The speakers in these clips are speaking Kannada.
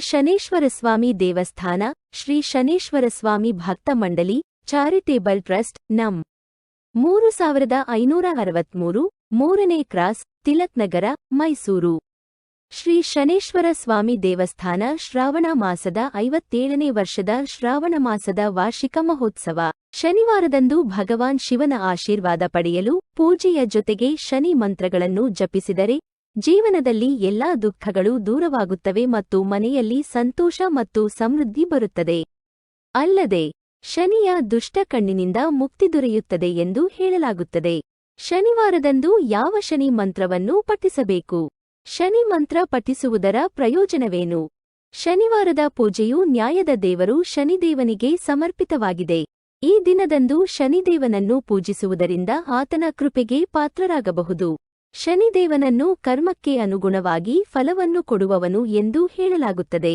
ಶನೇಶ್ವರಸ್ವಾಮಿ ದೇವಸ್ಥಾನ, ಶ್ರೀ ಶನೇಶ್ವರಸ್ವಾಮಿ ಭಕ್ತ ಮಂಡಳಿ, ಚಾರಿಟೇಬಲ್ ಟ್ರಸ್ಟ್ ನಂ ಮೂರು ಸಾವಿರದ ಐನೂರ ಅರವತ್ಮೂರು, ಮೂರನೇ ಕ್ರಾಸ್, ತಿಲಕ್ ನಗರ, ಮೈಸೂರು. ಶ್ರೀ ಶನೇಶ್ವರ ಸ್ವಾಮಿ ದೇವಸ್ಥಾನ, ಶ್ರಾವಣ ಮಾಸದ ಐವತ್ತೇಳನೇ ವರ್ಷದ ಶ್ರಾವಣ ಮಾಸದ ವಾರ್ಷಿಕ ಮಹೋತ್ಸವ. ಶನಿವಾರದಂದು ಭಗವಾನ್ ಶಿವನ ಆಶೀರ್ವಾದ ಪಡೆಯಲು ಪೂಜೆಯ ಜೊತೆಗೆ ಶನಿ ಮಂತ್ರಗಳನ್ನು ಜಪಿಸಿದರೆ ಜೀವನದಲ್ಲಿ ಎಲ್ಲಾ ದುಃಖಗಳು ದೂರವಾಗುತ್ತವೆ ಮತ್ತು ಮನೆಯಲ್ಲಿ ಸಂತೋಷ ಮತ್ತು ಸಮೃದ್ಧಿ ಬರುತ್ತದೆ. ಅಲ್ಲದೆ, ಶನಿಯ ದುಷ್ಟ ಕಣ್ಣಿನಿಂದ ಮುಕ್ತಿ ದೊರೆಯುತ್ತದೆ ಎಂದು ಹೇಳಲಾಗುತ್ತದೆ. ಶನಿವಾರದಂದು ಯಾವ ಶನಿ ಮಂತ್ರವನ್ನು ಪಠಿಸಬೇಕು? ಶನಿ ಮಂತ್ರ ಪಠಿಸುವುದರ ಪ್ರಯೋಜನವೇನು? ಶನಿವಾರದ ಪೂಜೆಯು ನ್ಯಾಯದ ದೇವರು ಶನಿದೇವನಿಗೆ ಸಮರ್ಪಿತವಾಗಿದೆ. ಈ ದಿನದಂದು ಶನಿದೇವನನ್ನು ಪೂಜಿಸುವುದರಿಂದ ಆತನ ಕೃಪೆಗೆ ಪಾತ್ರರಾಗಬಹುದು. ಶನಿದೇವನನ್ನು ಕರ್ಮಕ್ಕೆ ಅನುಗುಣವಾಗಿ ಫಲವನ್ನು ಕೊಡುವವನು ಎಂದು ಹೇಳಲಾಗುತ್ತದೆ.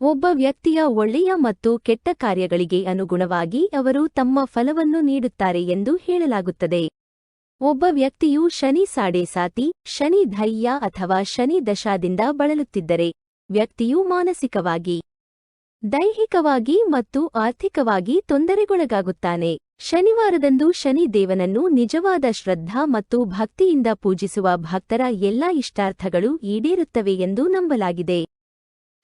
ಒಬ್ಬ ವ್ಯಕ್ತಿಯ ಒಳ್ಳೆಯ ಮತ್ತು ಕೆಟ್ಟ ಕಾರ್ಯಗಳಿಗೆ ಅನುಗುಣವಾಗಿ ಅವರು ತಮ್ಮ ಫಲವನ್ನು ನೀಡುತ್ತಾರೆ ಎಂದು ಹೇಳಲಾಗುತ್ತದೆ. ಒಬ್ಬ ವ್ಯಕ್ತಿಯು ಶನಿ ಸಾಡೆ ಸಾತಿ, ಶನಿ ಧೈರ್ಯ ಅಥವಾ ಶನಿ ದಶಾದಿಂದ ಬಳಲುತ್ತಿದ್ದರೆ ವ್ಯಕ್ತಿಯು ಮಾನಸಿಕವಾಗಿ, ದೈಹಿಕವಾಗಿ ಮತ್ತು ಆರ್ಥಿಕವಾಗಿ ತೊಂದರೆಗೊಳಗಾಗುತ್ತಾನೆ. ಶನಿವಾರದಂದು ಶನಿ ದೇವನನ್ನು ನಿಜವಾದ ಶ್ರದ್ಧಾ ಮತ್ತು ಭಕ್ತಿಯಿಂದ ಪೂಜಿಸುವ ಭಕ್ತರ ಎಲ್ಲಾ ಇಷ್ಟಾರ್ಥಗಳು ಈಡೇರುತ್ತವೆ ಎಂದು ನಂಬಲಾಗಿದೆ.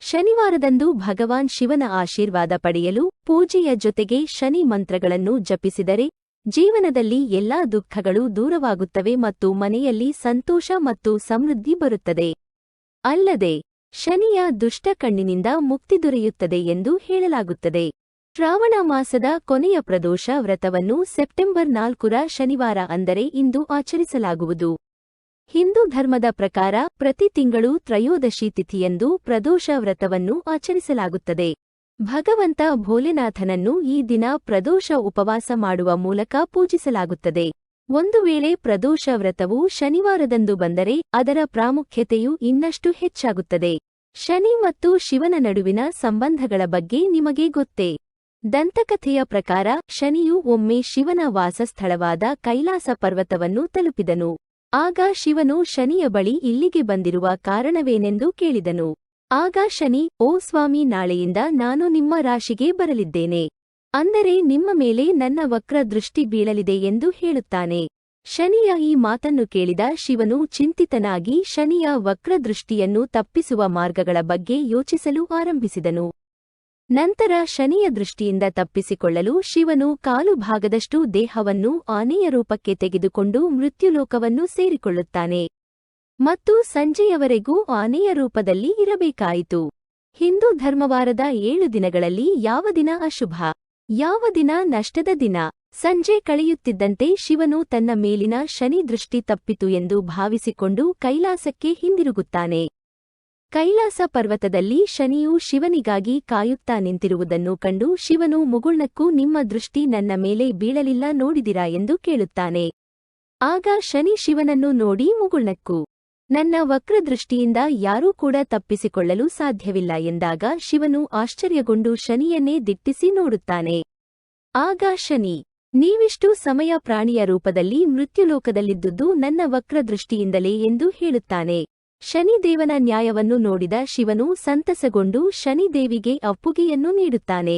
ಶನಿವಾರದಂದು ಭಗವಾನ್ ಶಿವನ ಆಶೀರ್ವಾದ ಪಡೆಯಲು ಪೂಜೆಯ ಜೊತೆಗೆ ಶನಿ ಮಂತ್ರಗಳನ್ನು ಜಪಿಸಿದರೆ ಜೀವನದಲ್ಲಿ ಎಲ್ಲಾ ದುಃಖಗಳು ದೂರವಾಗುತ್ತವೆ ಮತ್ತು ಮನೆಯಲ್ಲಿ ಸಂತೋಷ ಮತ್ತು ಸಮೃದ್ಧಿ ಬರುತ್ತದೆ. ಅಲ್ಲದೆ, ಶನಿಯ ದುಷ್ಟ ಕಣ್ಣಿನಿಂದ ಮುಕ್ತಿ ದೊರೆಯುತ್ತದೆ ಎಂದು ಹೇಳಲಾಗುತ್ತದೆ. ಶ್ರಾವಣ ಮಾಸದ ಕೊನೆಯ ಪ್ರದೋಷ ವ್ರತವನ್ನು ಸೆಪ್ಟೆಂಬರ್ ನಾಲ್ಕುರ ಶನಿವಾರ ಅಂದರೆ ಇಂದು ಆಚರಿಸಲಾಗುವುದು. ಹಿಂದೂ ಧರ್ಮದ ಪ್ರಕಾರ ಪ್ರತಿ ತಿಂಗಳು ತ್ರಯೋದಶಿ ತಿಥಿಯಂದು ಪ್ರದೋಷ ವ್ರತವನ್ನು ಆಚರಿಸಲಾಗುತ್ತದೆ. ಭಗವಂತ ಭೋಲೆನಾಥನನ್ನು ಈ ದಿನ ಪ್ರದೋಷ ಉಪವಾಸ ಮಾಡುವ ಮೂಲಕ ಪೂಜಿಸಲಾಗುತ್ತದೆ. ಒಂದು ವೇಳೆ ಪ್ರದೋಷ ವ್ರತವು ಶನಿವಾರದಂದು ಬಂದರೆ ಅದರ ಪ್ರಾಮುಖ್ಯತೆಯು ಇನ್ನಷ್ಟು ಹೆಚ್ಚಾಗುತ್ತದೆ. ಶನಿ ಮತ್ತು ಶಿವನ ನಡುವಿನ ಸಂಬಂಧಗಳ ಬಗ್ಗೆ ನಿಮಗೆ ಗೊತ್ತೇ. ದಂತಕಥೆಯ ಪ್ರಕಾರ ಶನಿಯು ಒಮ್ಮೆ ಶಿವನ ವಾಸಸ್ಥಳವಾದ ಕೈಲಾಸ ಪರ್ವತವನ್ನು ತಲುಪಿದನು. ಆಗ ಶಿವನು ಶನಿಯ ಬಳಿ ಇಲ್ಲಿಗೆ ಬಂದಿರುವ ಕಾರಣವೇನೆಂದು ಕೇಳಿದನು. ಆಗ ಶನಿ, ಓ ಸ್ವಾಮಿ, ನಾಳೆಯಿಂದ ನಾನು ನಿಮ್ಮ ರಾಶಿಗೆ ಬರಲಿದ್ದೇನೆ. ಅಂದರೆ ನಿಮ್ಮ ಮೇಲೆ ನನ್ನ ವಕ್ರ ದೃಷ್ಟಿ ಬೀಳಲಿದೆ ಎಂದು ಹೇಳುತ್ತಾನೆ. ಶನಿಯ ಈ ಮಾತನ್ನು ಕೇಳಿದ ಶಿವನು ಚಿಂತಿತನಾಗಿ ಶನಿಯ ವಕ್ರದೃಷ್ಟಿಯನ್ನು ತಪ್ಪಿಸುವ ಮಾರ್ಗಗಳ ಬಗ್ಗೆ ಯೋಚಿಸಲು ಆರಂಭಿಸಿದನು. ನಂತರ ಶನಿಯ ದೃಷ್ಟಿಯಿಂದ ತಪ್ಪಿಸಿಕೊಳ್ಳಲು ಶಿವನು ಕಾಲು ಭಾಗದಷ್ಟು ದೇಹವನ್ನು ಆನೆಯ ರೂಪಕ್ಕೆ ತೆಗೆದುಕೊಂಡು ಮೃತ್ಯುಲೋಕವನ್ನು ಸೇರಿಕೊಳ್ಳುತ್ತಾನೆ. ಮತ್ತು ಸಂಜೆಯವರೆಗೂ ಆನೆಯ ರೂಪದಲ್ಲಿ ಇರಬೇಕಾಯಿತು. ಹಿಂದೂ ಧರ್ಮವಾರದ ಏಳು ದಿನಗಳಲ್ಲಿ ಯಾವ ದಿನ ಅಶುಭ? ಯಾವ ದಿನ ನಷ್ಟದ ದಿನ? ಸಂಜೆ ಕಳೆಯುತ್ತಿದ್ದಂತೆ ಶಿವನು ತನ್ನ ಮೇಲಿನ ಶನಿ ದೃಷ್ಟಿ ತಪ್ಪಿತು ಎಂದು ಭಾವಿಸಿಕೊಂಡು ಕೈಲಾಸಕ್ಕೆ ಹಿಂದಿರುಗುತ್ತಾನೆ. ಕೈಲಾಸ ಪರ್ವತದಲ್ಲಿ ಶನಿಯು ಶಿವನಿಗಾಗಿ ಕಾಯುತ್ತಾ ನಿಂತಿರುವುದನ್ನು ಕಂಡು ಶಿವನು ಮುಗುಳ್ನಕ್ಕೂ ನಿಮ್ಮ ದೃಷ್ಟಿ ನನ್ನ ಮೇಲೆ ಬೀಳಲಿಲ್ಲ ನೋಡಿದಿರಾ ಎಂದು ಕೇಳುತ್ತಾನೆ. ಆಗ ಶನಿ ಶಿವನನ್ನು ನೋಡಿ ಮುಗುಳ್ನಕ್ಕು. ನನ್ನ ವಕ್ರದೃಷ್ಟಿಯಿಂದ ಯಾರೂ ಕೂಡ ತಪ್ಪಿಸಿಕೊಳ್ಳಲು ಸಾಧ್ಯವಿಲ್ಲ ಎಂದಾಗ ಶಿವನು ಆಶ್ಚರ್ಯಗೊಂಡು ಶನಿಯನ್ನೇ ದಿಟ್ಟಿಸಿ ನೋಡುತ್ತಾನೆ. ಆಗ ಶನಿ, ನೀವಿಷ್ಟು ಸಮಯ ಪ್ರಾಣಿಯ ರೂಪದಲ್ಲಿ ಮೃತ್ಯುಲೋಕದಲ್ಲಿದ್ದುದು ನನ್ನ ವಕ್ರದೃಷ್ಟಿಯಿಂದಲೇ ಎಂದು ಹೇಳುತ್ತಾನೆ. ಶನಿದೇವನ ನ್ಯಾಯವನ್ನು ನೋಡಿದ ಶಿವನು ಸಂತಸಗೊಂಡು ಶನಿದೇವಿಗೆ ಅಪ್ಪುಗೆಯನ್ನು ನೀಡುತ್ತಾನೆ.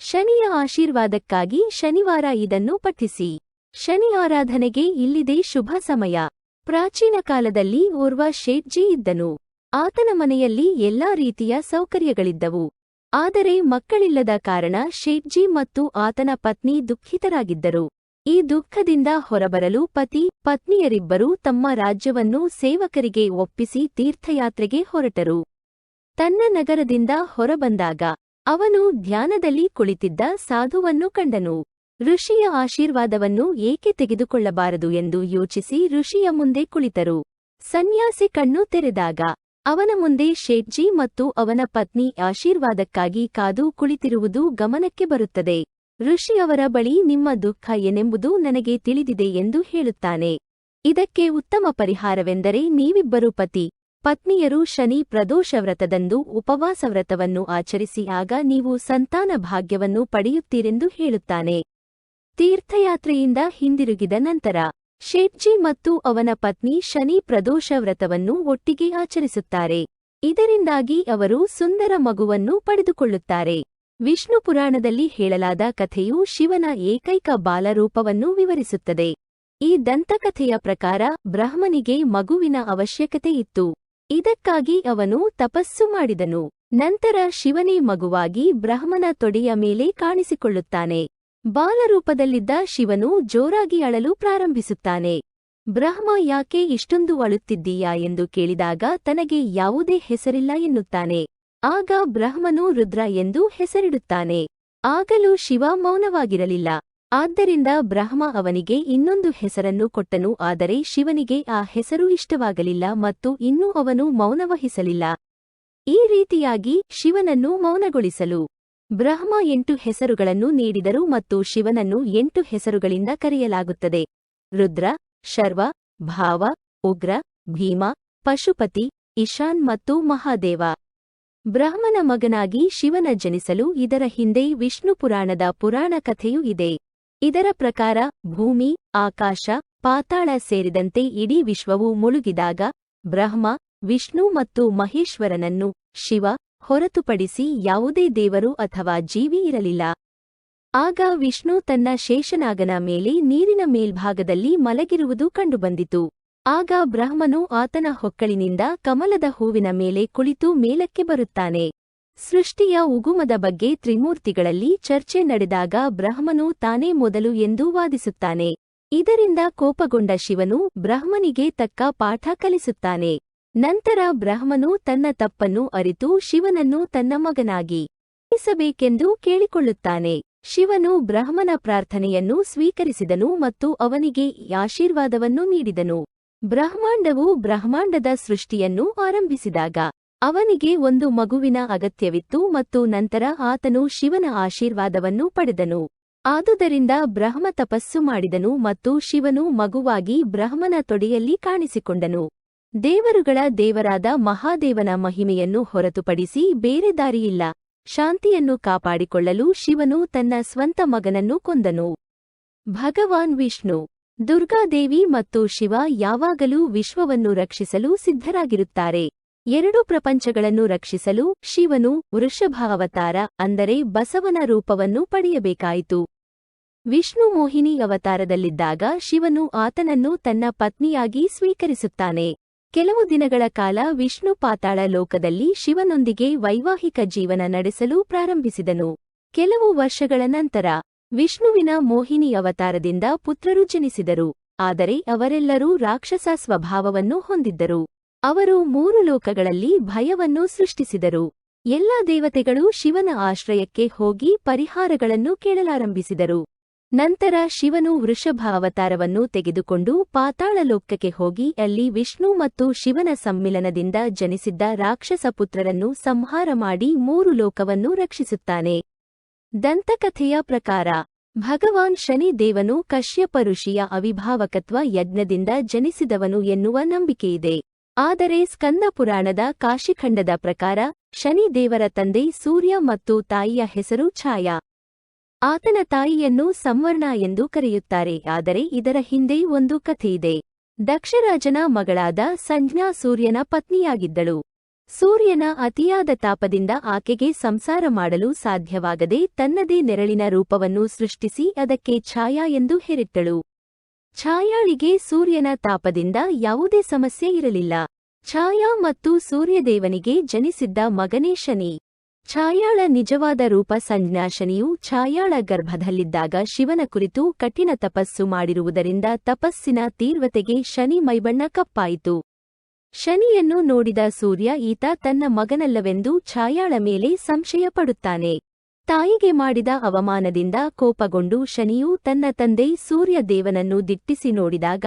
ಶನಿಯ ಆಶೀರ್ವಾದಕ್ಕಾಗಿ ಶನಿವಾರ ಇದನ್ನು ಪಠಿಸಿ. ಶನಿ ಆರಾಧನೆಗೆ ಇಲ್ಲಿದೆ ಶುಭ ಸಮಯ. ಪ್ರಾಚೀನ ಕಾಲದಲ್ಲಿ ಓರ್ವ ಶೇಟ್ಜಿ ಇದ್ದನು. ಆತನ ಮನೆಯಲ್ಲಿ ಎಲ್ಲಾ ರೀತಿಯ ಸೌಕರ್ಯಗಳಿದ್ದವು. ಆದರೆ ಮಕ್ಕಳಿಲ್ಲದ ಕಾರಣ ಶೇಟ್ಜಿ ಮತ್ತು ಆತನ ಪತ್ನಿ ದುಃಖಿತರಾಗಿದ್ದರು. ಈ ದುಃಖದಿಂದ ಹೊರಬರಲು ಪತಿ, ಪತ್ನಿಯರಿಬ್ಬರೂ ತಮ್ಮ ರಾಜ್ಯವನ್ನು ಸೇವಕರಿಗೆ ಒಪ್ಪಿಸಿ ತೀರ್ಥಯಾತ್ರೆಗೆ ಹೊರಟರು. ತನ್ನ ನಗರದಿಂದ ಹೊರಬಂದಾಗ ಅವನು ಧ್ಯಾನದಲ್ಲಿ ಕುಳಿತಿದ್ದ ಸಾಧುವನ್ನು ಕಂಡನು. ಋಷಿಯ ಆಶೀರ್ವಾದವನ್ನು ಏಕೆ ತೆಗೆದುಕೊಳ್ಳಬಾರದು ಎಂದು ಯೋಚಿಸಿ ಋಷಿಯ ಮುಂದೆ ಕುಳಿತರು. ಸನ್ಯಾಸಿ ಕಣ್ಣು ತೆರೆದಾಗ ಅವನ ಮುಂದೆ ಶೇಟ್ಜಿ ಮತ್ತು ಅವನ ಪತ್ನಿ ಆಶೀರ್ವಾದಕ್ಕಾಗಿ ಕಾದು ಕುಳಿತಿರುವುದು ಗಮನಕ್ಕೆ ಬರುತ್ತದೆ. ಋಷಿ ಅವರ ಬಳಿ ನಿಮ್ಮ ದುಃಖ ಏನೆಂಬುದು ನನಗೆ ತಿಳಿದಿದೆ ಎಂದು ಹೇಳುತ್ತಾನೆ. ಇದಕ್ಕೆ ಉತ್ತಮ ಪರಿಹಾರವೆಂದರೆ ನೀವಿಬ್ಬರು ಪತಿ. ಪತ್ನಿಯರು ಶನಿ ಪ್ರದೋಷ ವ್ರತದಂದು ಉಪವಾಸ ವ್ರತವನ್ನು ಆಚರಿಸಿ ಆಗ ನೀವು ಸಂತಾನ ಭಾಗ್ಯವನ್ನು ಪಡೆಯುತ್ತೀರೆಂದು ಹೇಳುತ್ತಾನೆ. ತೀರ್ಥಯಾತ್ರೆಯಿಂದ ಹಿಂದಿರುಗಿದ ನಂತರ ಶೇಟ್ಜಿ ಮತ್ತು ಅವನ ಪತ್ನಿ ಶನಿ ಪ್ರದೋಷ ವ್ರತವನ್ನು ಒಟ್ಟಿಗೆ ಆಚರಿಸುತ್ತಾರೆ. ಇದರಿಂದಾಗಿ ಅವರು ಸುಂದರ ಮಗುವನ್ನು ಪಡೆದುಕೊಳ್ಳುತ್ತಾರೆ. ವಿಷ್ಣು ಪುರಾಣದಲ್ಲಿ ಹೇಳಲಾದ ಕಥೆಯು ಶಿವನ ಏಕೈಕ ಬಾಲರೂಪವನ್ನು ವಿವರಿಸುತ್ತದೆ. ಈ ದಂತಕಥೆಯ ಪ್ರಕಾರ ಬ್ರಹ್ಮನಿಗೆ ಮಗುವಿನ ಅವಶ್ಯಕತೆ ಇತ್ತು. ಇದಕ್ಕಾಗಿ ಅವನು ತಪಸ್ಸು ಮಾಡಿದನು. ನಂತರ ಶಿವನೇ ಮಗುವಾಗಿ ಬ್ರಹ್ಮನ ತೊಡೆಯ ಮೇಲೆ ಕಾಣಿಸಿಕೊಳ್ಳುತ್ತಾನೆ. ಬಾಲರೂಪದಲ್ಲಿದ್ದ ಶಿವನು ಜೋರಾಗಿ ಅಳಲು ಪ್ರಾರಂಭಿಸುತ್ತಾನೆ. ಬ್ರಹ್ಮ ಯಾಕೆ ಇಷ್ಟೊಂದು ಅಳುತ್ತಿದ್ದೀಯಾ ಎಂದು ಕೇಳಿದಾಗ ತನಗೆ ಯಾವುದೇ ಹೆಸರಿಲ್ಲ ಎನ್ನುತ್ತಾನೆ. ಆಗ ಬ್ರಹ್ಮನು ರುದ್ರ ಎಂದು ಹೆಸರಿಡುತ್ತಾನೆ. ಆಗಲೂ ಶಿವ ಮೌನವಾಗಿರಲಿಲ್ಲ. ಆದ್ದರಿಂದ ಬ್ರಹ್ಮ ಅವನಿಗೆ ಇನ್ನೊಂದು ಹೆಸರನ್ನು ಕೊಟ್ಟನು, ಆದರೆ ಶಿವನಿಗೆ ಆ ಹೆಸರು ಇಷ್ಟವಾಗಲಿಲ್ಲ ಮತ್ತು ಇನ್ನೂ ಅವನು ಮೌನವಹಿಸಲಿಲ್ಲ. ಈ ರೀತಿಯಾಗಿ ಶಿವನನ್ನು ಮೌನಗೊಳಿಸಲು ಬ್ರಹ್ಮ ಎಂಟು ಹೆಸರುಗಳನ್ನು ನೀಡಿದರು ಮತ್ತು ಶಿವನನ್ನು ಎಂಟು ಹೆಸರುಗಳಿಂದ ಕರೆಯಲಾಗುತ್ತದೆ. ರುದ್ರ, ಶರ್ವ, ಭಾವ, ಉಗ್ರ, ಭೀಮ, ಪಶುಪತಿ, ಇಶಾನ್ ಮತ್ತು ಮಹಾದೇವ. ಬ್ರಹ್ಮನ ಮಗನಾಗಿ ಶಿವನ ಜನಿಸಲು ಇದರ ಹಿಂದೆ ವಿಷ್ಣು ಪುರಾಣದ ಪುರಾಣ ಕಥೆಯೂ ಇದೆ. ಇದರ ಪ್ರಕಾರ, ಭೂಮಿ, ಆಕಾಶ, ಪಾತಾಳ ಸೇರಿದಂತೆ ಇಡೀ ವಿಶ್ವವು ಮುಳುಗಿದಾಗ, ಬ್ರಹ್ಮ, ವಿಷ್ಣು ಮತ್ತು ಮಹೇಶ್ವರನನ್ನು ಶಿವ ಹೊರತುಪಡಿಸಿ ಯಾವುದೇ ದೇವರು ಅಥವಾ ಜೀವಿ ಇರಲಿಲ್ಲ. ಆಗ ವಿಷ್ಣು ತನ್ನ ಶೇಷನಾಗನ ಮೇಲೆ ನೀರಿನ ಮೇಲ್ಭಾಗದಲ್ಲಿ ಮಲಗಿರುವುದು ಕಂಡುಬಂದಿತು. ಆಗ ಬ್ರಹ್ಮನು ಆತನ ಹೊಕ್ಕಳಿನಿಂದ ಕಮಲದ ಹೂವಿನ ಮೇಲೆ ಕುಳಿತು ಮೇಲಕ್ಕೆ ಬರುತ್ತಾನೆ. ಸೃಷ್ಟಿಯ ಉಗುಮದ ಬಗ್ಗೆ ತ್ರಿಮೂರ್ತಿಗಳಲ್ಲಿ ಚರ್ಚೆ ನಡೆದಾಗ ಬ್ರಹ್ಮನು ತಾನೇ ಮೊದಲು ಎಂದು ವಾದಿಸುತ್ತಾನೆ. ಇದರಿಂದ ಕೋಪಗೊಂಡ ಶಿವನು ಬ್ರಹ್ಮನಿಗೆ ತಕ್ಕ ಪಾಠ ಕಲಿಸುತ್ತಾನೆ. ನಂತರ ಬ್ರಹ್ಮನು ತನ್ನ ತಪ್ಪನ್ನು ಅರಿತು ಶಿವನನ್ನು ತನ್ನ ಮಗನಾಗಿ ಇಸಬೇಕೆಂದು ಕೇಳಿಕೊಳ್ಳುತ್ತಾನೆ. ಶಿವನು ಬ್ರಹ್ಮನ ಪ್ರಾರ್ಥನೆಯನ್ನು ಸ್ವೀಕರಿಸಿದನು ಮತ್ತು ಅವನಿಗೆ ಆಶೀರ್ವಾದವನ್ನು ನೀಡಿದನು. ಬ್ರಹ್ಮಾಂಡವು ಬ್ರಹ್ಮಾಂಡದ ಸೃಷ್ಟಿಯನ್ನು ಆರಂಭಿಸಿದಾಗ ಅವನಿಗೆ ಒಂದು ಮಗುವಿನ ಅಗತ್ಯವಿತ್ತು ಮತ್ತು ನಂತರ ಆತನು ಶಿವನ ಆಶೀರ್ವಾದವನ್ನು ಪಡೆದನು. ಆದುದರಿಂದ ಬ್ರಹ್ಮ ತಪಸ್ಸು ಮಾಡಿದನು ಮತ್ತು ಶಿವನು ಮಗುವಾಗಿ ಬ್ರಹ್ಮನ ತೊಡೆಯಲ್ಲಿ ಕಾಣಿಸಿಕೊಂಡನು. ದೇವರುಗಳ ದೇವರಾದ ಮಹಾದೇವನ ಮಹಿಮೆಯನ್ನು ಹೊರತುಪಡಿಸಿ ಬೇರೆ ದಾರಿಯಿಲ್ಲ. ಶಾಂತಿಯನ್ನು ಕಾಪಾಡಿಕೊಳ್ಳಲು ಶಿವನು ತನ್ನ ಸ್ವಂತ ಮಗನನ್ನು ಕೊಂದನು. ಭಗವಾನ್ ವಿಷ್ಣು ದುರ್ಗಾದೇವಿ ಮತ್ತು ಶಿವ ಯಾವಾಗಲೂ ವಿಶ್ವವನ್ನು ರಕ್ಷಿಸಲು ಸಿದ್ಧರಾಗಿರುತ್ತಾರೆ. ಎರಡು ಪ್ರಪಂಚಗಳನ್ನು ರಕ್ಷಿಸಲು ಶಿವನು ವೃಷಭಾವತಾರ ಅಂದರೆ ಬಸವನ ರೂಪವನ್ನು ಪಡೆಯಬೇಕಾಯಿತು. ವಿಷ್ಣು ಮೋಹಿನಿ ಅವತಾರದಲ್ಲಿದ್ದಾಗ ಶಿವನು ಆತನನ್ನು ತನ್ನ ಪತ್ನಿಯಾಗಿ ಸ್ವೀಕರಿಸುತ್ತಾನೆ. ಕೆಲವು ದಿನಗಳ ಕಾಲ ವಿಷ್ಣು ಪಾತಾಳ ಲೋಕದಲ್ಲಿ ಶಿವನೊಂದಿಗೆ ವೈವಾಹಿಕ ಜೀವನ ನಡೆಸಲು ಪ್ರಾರಂಭಿಸಿದನು. ಕೆಲವು ವರ್ಷಗಳ ನಂತರ ವಿಷ್ಣುವಿನ ಮೋಹಿನಿ ಅವತಾರದಿಂದ ಪುತ್ರರು ಜನಿಸಿದರು, ಆದರೆ ಅವರೆಲ್ಲರೂ ರಾಕ್ಷಸ ಸ್ವಭಾವವನ್ನು ಹೊಂದಿದ್ದರು. ಅವರು ಮೂರು ಲೋಕಗಳಲ್ಲಿ ಭಯವನ್ನು ಸೃಷ್ಟಿಸಿದರು. ಎಲ್ಲಾ ದೇವತೆಗಳು ಶಿವನ ಆಶ್ರಯಕ್ಕೆ ಹೋಗಿ ಪರಿಹಾರಗಳನ್ನು ಕೇಳಲಾರಂಭಿಸಿದರು. ನಂತರ ಶಿವನು ವೃಷಭ ಅವತಾರವನ್ನು ತೆಗೆದುಕೊಂಡು ಪಾತಾಳ ಲೋಕಕ್ಕೆ ಹೋಗಿ ಅಲ್ಲಿ ವಿಷ್ಣು ಮತ್ತು ಶಿವನ ಸಮ್ಮಿಲನದಿಂದ ಜನಿಸಿದ್ದ ರಾಕ್ಷಸ ಪುತ್ರರನ್ನು ಸಂಹಾರ ಮಾಡಿ ಮೂರು ಲೋಕವನ್ನು ರಕ್ಷಿಸುತ್ತಾನೆ. ದಂತಕಥೆಯ ಪ್ರಕಾರ, ಭಗವಾನ್ ಶನಿ ದೇವನು ಕಶ್ಯಪ ಋಷಿಯ ಅವಿಭಾವಕತ್ವ ಯಜ್ಞದಿಂದ ಜನಿಸಿದವನು ಎನ್ನುವ ನಂಬಿಕೆಯಿದೆ. ಆದರೆ ಸ್ಕಂದ ಪುರಾಣದ ಕಾಶಿಖಂಡದ ಪ್ರಕಾರ ಶನಿ ದೇವರ ತಂದೆ ಸೂರ್ಯ ಮತ್ತು ತಾಯಿಯ ಹೆಸರು ಛಾಯಾ. ಆತನ ತಾಯಿಯನ್ನು ಸಂವರ್ಣ ಎಂದು ಕರೆಯುತ್ತಾರೆ, ಆದರೆ ಇದರ ಹಿಂದೆ ಒಂದು ಕಥೆಯಿದೆ. ದಕ್ಷರಾಜನ ಮಗಳಾದ ಸಂಜ್ಞಾ ಸೂರ್ಯನ ಪತ್ನಿಯಾಗಿದ್ದಳು. ಸೂರ್ಯನ ಅತಿಯಾದ ತಾಪದಿಂದ ಆಕೆಗೆ ಸಂಸಾರ ಮಾಡಲು ಸಾಧ್ಯವಾಗದೆ ತನ್ನದೇ ನೆರಳಿನ ರೂಪವನ್ನು ಸೃಷ್ಟಿಸಿ ಅದಕ್ಕೆ ಛಾಯಾ ಎಂದು ಹೆರಿಟ್ಟಳು. ಛಾಯಾಳಿಗೆ ಸೂರ್ಯನ ತಾಪದಿಂದ ಯಾವುದೇ ಸಮಸ್ಯೆ ಇರಲಿಲ್ಲ. ಛಾಯಾ ಮತ್ತು ಸೂರ್ಯದೇವನಿಗೆ ಜನಿಸಿದ್ದ ಮಗನೇ ಶನಿ. ಛಾಯಾಳ ನಿಜವಾದ ರೂಪ ಸಂಜ್ಞಾ ಶನಿಯು ಛಾಯಾಳ ಗರ್ಭದಲ್ಲಿದ್ದಾಗ ಶಿವನ ಕುರಿತು ಕಠಿಣ ತಪಸ್ಸು ಮಾಡಿರುವುದರಿಂದ ತಪಸ್ಸಿನ ತೀವ್ರತೆಗೆ ಶನಿ ಮೈಬಣ್ಣ ಕಪ್ಪಾಯಿತು. ಶನಿಯನ್ನು ನೋಡಿದ ಸೂರ್ಯ, ಈತ ತನ್ನ ಮಗನಲ್ಲವೆಂದು ಛಾಯಾಳ ಮೇಲೆ ಸಂಶಯ ಪಡುತ್ತಾನೆ ತಾಯಿಗೆ ಮಾಡಿದ ಅವಮಾನದಿಂದ ಕೋಪಗೊಂಡು ಶನಿಯು ತನ್ನ ತಂದೆ ಸೂರ್ಯದೇವನನ್ನು ದಿಟ್ಟಿಸಿ ನೋಡಿದಾಗ,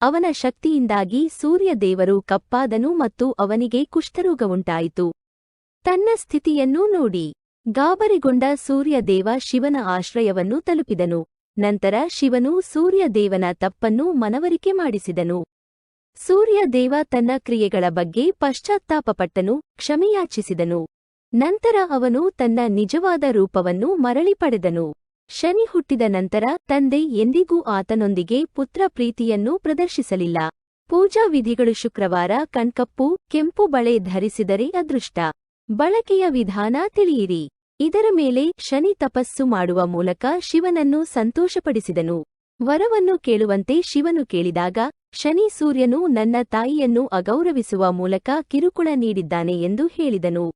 ಅವನ ಶಕ್ತಿಯಿಂದಾಗಿ ಸೂರ್ಯದೇವರು ಕಪ್ಪಾದನು ಮತ್ತು ಅವನಿಗೆ ಕುಷ್ಠರೋಗವುಂಟಾಯಿತು. ತನ್ನ ಸ್ಥಿತಿಯನ್ನೂ ನೋಡಿ. ಗಾಬರಿಗೊಂಡ ಸೂರ್ಯದೇವ ಶಿವನ ಆಶ್ರಯವನ್ನು ತಲುಪಿದನು. ನಂತರ ಶಿವನು ಸೂರ್ಯದೇವನ ತಪ್ಪನ್ನು ಮನವರಿಕೆ ಮಾಡಿಸಿದನು. ಸೂರ್ಯದೇವ ತನ್ನ ಕ್ರಿಯೆಗಳ ಬಗ್ಗೆ ಪಶ್ಚಾತ್ತಾಪಪಟ್ಟನು, ಕ್ಷಮೆಯಾಚಿಸಿದನು. ನಂತರ ಅವನು ತನ್ನ ನಿಜವಾದ ರೂಪವನ್ನು ಮರಳಿ ಪಡೆದನು. ಶನಿ ಹುಟ್ಟಿದ ನಂತರ ತಂದೆ ಎಂದಿಗೂ ಆತನೊಂದಿಗೆ ಪುತ್ರ ಪ್ರೀತಿಯನ್ನು ಪ್ರದರ್ಶಿಸಲಿಲ್ಲ. ಪೂಜಾ ವಿಧಿಗಳು ಶುಕ್ರವಾರ ಕಣ್ಕಪ್ಪು, ಕೆಂಪು ಬಳೆ ಧರಿಸಿದರೆ ಅದೃಷ್ಟ. ಬಳಕೆಯ ವಿಧಾನ ತಿಳಿಯಿರಿ. ಇದರ ಮೇಲೆ ಶನಿ ತಪಸ್ಸು ಮಾಡುವ ಮೂಲಕ ಶಿವನನ್ನು ಸಂತೋಷಪಡಿಸಿದನು. ವರವನ್ನು ಕೇಳುವಂತೆ ಶಿವನು ಕೇಳಿದಾಗ, ಶನಿ ಸೂರ್ಯನು ನನ್ನ ತಾಯಿಯನ್ನು ಅಗೌರವಿಸುವ ಮೂಲಕ ಕಿರುಕುಳ ನೀಡಿದ್ದಾನೆ ಎಂದು ಹೇಳಿದನು.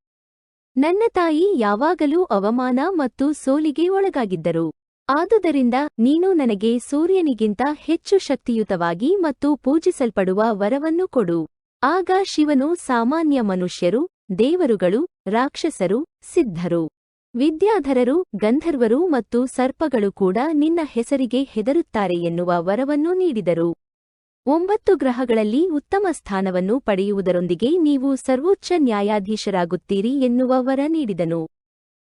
ನನ್ನ ತಾಯಿ ಯಾವಾಗಲೂ ಅವಮಾನ ಮತ್ತು ಸೋಲಿಗೆ ಒಳಗಾಗಿದ್ದರು. ಆದುದರಿಂದ ನೀನು ನನಗೆ ಸೂರ್ಯನಿಗಿಂತ ಹೆಚ್ಚು ಶಕ್ತಿಯುತವಾಗಿ ಮತ್ತು ಪೂಜಿಸಲ್ಪಡುವ ವರವನ್ನು ಕೊಡು. ಆಗ ಶಿವನು ಸಾಮಾನ್ಯ ಮನುಷ್ಯರು, ದೇವರುಗಳು, ರಾಕ್ಷಸರು, ಸಿದ್ಧರು. ವಿದ್ಯಾಧರರು, ಗಂಧರ್ವರು ಮತ್ತು ಸರ್ಪಗಳು ಕೂಡ ನಿನ್ನ ಹೆಸರಿಗೆ ಹೆದರುತ್ತಾರೆ ಎನ್ನುವ ವರವನ್ನು ನೀಡಿದರು. ಒಂಬತ್ತು ಗ್ರಹಗಳಲ್ಲಿ ಉತ್ತಮ ಸ್ಥಾನವನ್ನು ಪಡೆಯುವುದರೊಂದಿಗೆ ನೀವು ಸರ್ವೋಚ್ಚ ನ್ಯಾಯಾಧೀಶರಾಗುತ್ತೀರಿ ಎನ್ನುವ ವರ ನೀಡಿದನು.